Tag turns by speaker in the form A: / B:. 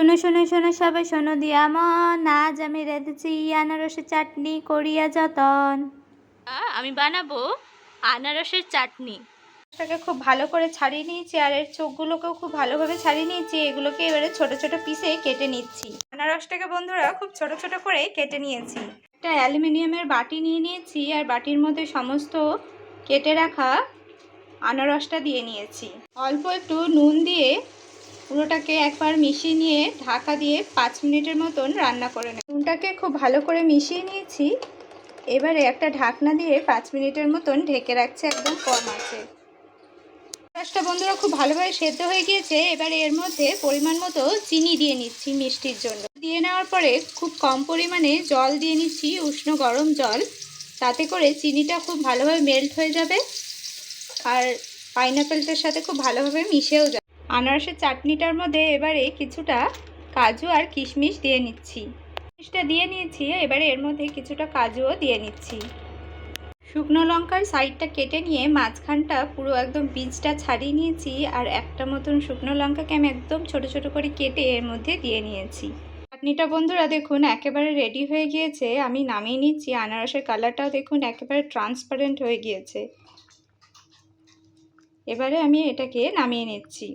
A: শোনো শোনো শোনো সবাই শোনো দিয়া মন। আজ আমি রেঁধেছি আনারসের চাটনি করিয়া যতন। আমি বানাবো আনারসের চাটনি।
B: এটাকে খুব ভালো করে ছাড়িয়ে নিয়েছি আর এর চোখগুলোকেও খুব ভালোভাবে ছাড়িয়ে নিয়েছি। এগুলোকে এবারে ছোট ছোট পিসে কেটে নিচ্ছি। আনারসটাকে বন্ধুরা খুব ছোট ছোট করে কেটে নিয়েছি। একটা অ্যালুমিনিয়ামের বাটি নিয়ে নিয়েছি আর বাটির মধ্যে সমস্ত কেটে রাখা আনারসটা দিয়ে নিয়েছি। অল্প একটু নুন দিয়ে পুরোটাকে একবার মিশিয়ে নিয়ে ঢাকা দিয়ে পাঁচ মিনিটের মতন রান্না করে নেব। নুনটাকে খুব ভালো করে মিশিয়ে নিয়েছি। এবারে একটা ঢাকনা দিয়ে পাঁচ মিনিটের মতন ঢেকে রাখছে একদম কম আছে। রসটা বন্ধুরা খুব ভালোভাবে সেদ্ধ হয়ে গিয়েছে। এবার এর মধ্যে পরিমাণ মতো চিনি দিয়ে নিচ্ছি মিষ্টির জন্য। দিয়ে নেওয়ার পরে খুব কম পরিমাণে জল দিয়ে নিচ্ছি উষ্ণ গরম জল। তাতে করে চিনিটা খুব ভালোভাবে মেল্ট হয়ে যাবে। আর পাইনাপেলটার সাথে খুব ভালোভাবে মিশেও যাবে। আনারসের চাটনিটার মধ্যে এবারে কিছুটা কাজু আর কিশমিশ দিয়ে নিচ্ছি। কিশমিশটা দিয়ে নিয়েছি, এবারে এর মধ্যে কিছুটা কাজুও দিয়ে নিচ্ছি। শুকনো লঙ্কার সাইডটা কেটে নিয়ে মাঝখানটা পুরো একদম বীজটা ছাড়িয়ে নিয়েছি আর একটা মতন শুকনো লঙ্কাকে আমি একদম ছোট ছোট করে কেটে এর মধ্যে দিয়ে নিয়েছি। চাটনিটা বন্ধুরা দেখুন একেবারে রেডি হয়ে গিয়েছে। আমি নামিয়ে নিচ্ছি, আনারসের কালারটাও দেখুন একেবারে ট্রান্সপারেন্ট হয়ে গিয়েছে। এবারে আমি এটাকে নামিয়ে নিচ্ছি।